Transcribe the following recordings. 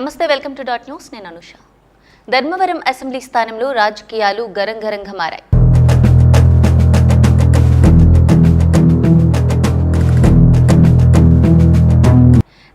నమస్తే welcome to dot news. నేను Anusha. Dharmavaram assembly స్థానంలో రాజకీయాలు గరంగరంగా మారాయి.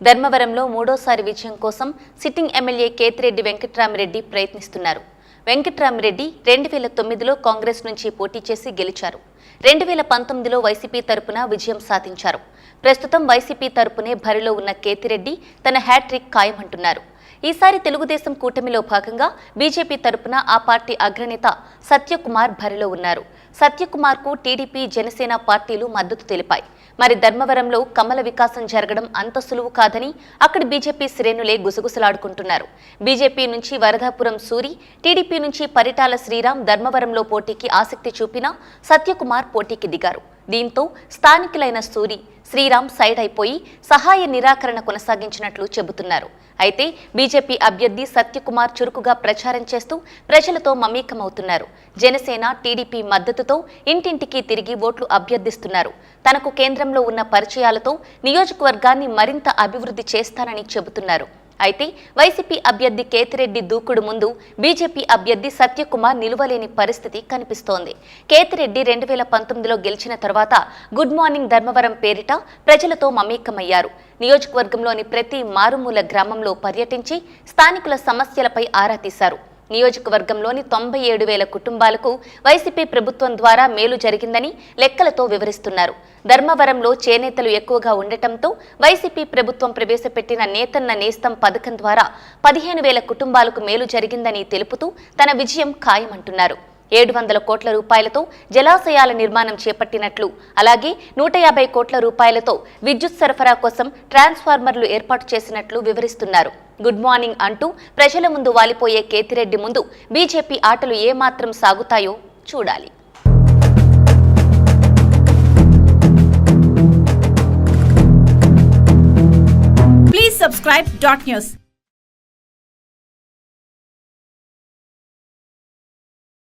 ధర్మవరంలో మూడోసారి విజయం కోసం సిట్టింగ్ ఎమ్మెల్యే కేతిరెడ్డి వెంకట్రామిరెడ్డి ప్రయత్నిస్తున్నారు. వెంకట్రామిరెడ్డి రెండు వేల తొమ్మిదిలో కాంగ్రెస్ నుంచి పోటీ చేసి గెలిచారు. రెండు వేల పంతొమ్మిదిలో వైసీపీ తరపున విజయం సాధించారు. ప్రస్తుతం వైసీపీ తరపునే బరిలో ఉన్న కేతిరెడ్డి తన హ్యాట్రిక్ ఖాయమంటున్నారు. ఈసారి తెలుగుదేశం కూటమిలో భాగంగా బీజేపీ తరపున ఆ పార్టీ అగ్రనేత సత్యకుమార్ బరిలో ఉన్నారు. సత్యకుమార్కు టీడీపీ జనసేన పార్టీలు మద్దతు తెలిపాయి. మరి ధర్మవరంలో కమల వికాసం జరగడం అంత సులువు కాదని అక్కడి బీజేపీ శ్రేణులే గుసగుసలాడుకుంటున్నారు. బీజేపీ నుంచి వరదాపురం సూరి టీడీపీ నుంచి పరిటాల శ్రీరామ్ ధర్మవరంలో పోటీకి ఆసక్తి చూపినా సత్యకుమార్ పోటీకి దిగారు. దీంతో స్థానికులైన సూరి శ్రీరామ్ సైడ్ అయిపోయి సహాయ నిరాకరణ కొనసాగించినట్లు చెబుతున్నారు. అయితే బీజేపీ అభ్యర్థి సత్యకుమార్ చురుకుగా ప్రచారం చేస్తూ ప్రజలతో మమేకమవుతున్నారు. జనసేన టీడీపీ మద్దతుతో ఇంటింటికి తిరిగి ఓట్లు అభ్యర్థిస్తున్నారు. తనకు కేంద్రంలో ఉన్న పరిచయాలతో నియోజకవర్గాన్ని మరింత అభివృద్ధి చేస్తానని చెబుతున్నారు. అయితే వైసీపీ అభ్యర్థి కేతిరెడ్డి దూకుడు ముందు బీజేపీ అభ్యర్థి సత్యకుమార్ నిలువలేని పరిస్థితి కనిపిస్తోంది. కేతిరెడ్డి రెండు వేల పంతొమ్మిదిలో గెలిచిన తర్వాత గుడ్ మార్నింగ్ ధర్మవరం పేరిట ప్రజలతో మమేకమయ్యారు. నియోజకవర్గంలోని ప్రతి మారుమూల గ్రామంలో పర్యటించి స్థానికుల సమస్యలపై ఆరా తీశారు. నియోజకవర్గంలోని తొంభై ఏడు వేల కుటుంబాలకు వైసీపీ ప్రభుత్వం ద్వారా మేలు జరిగిందని లెక్కలతో వివరిస్తున్నారు. ధర్మవరంలో చేనేతలు ఎక్కువగా ఉండటంతో వైసీపీ ప్రభుత్వం ప్రవేశపెట్టిన నేతన్న నేస్తం పథకం ద్వారా పదిహేను వేల కుటుంబాలకు మేలు జరిగిందని తెలుపుతూ తన విజయం ఖాయమంటున్నారు. ఏడు వందల కోట్ల రూపాయలతో జలాశయాల నిర్మాణం చేపట్టినట్లు. అలాగే నూట యాభై కోట్ల రూపాయలతో విద్యుత్ సరఫరా కోసం ట్రాన్స్ఫార్మర్లు ఏర్పాటు చేసినట్లు వివరిస్తున్నారు. గుడ్ మార్నింగ్ అంటూ ప్రజల ముందు వాలిపోయే కేతిరెడ్డి ముందు బీజేపీ ఆటలు ఏమాత్రం సాగుతాయో చూడాలి. Please subscribe dot news.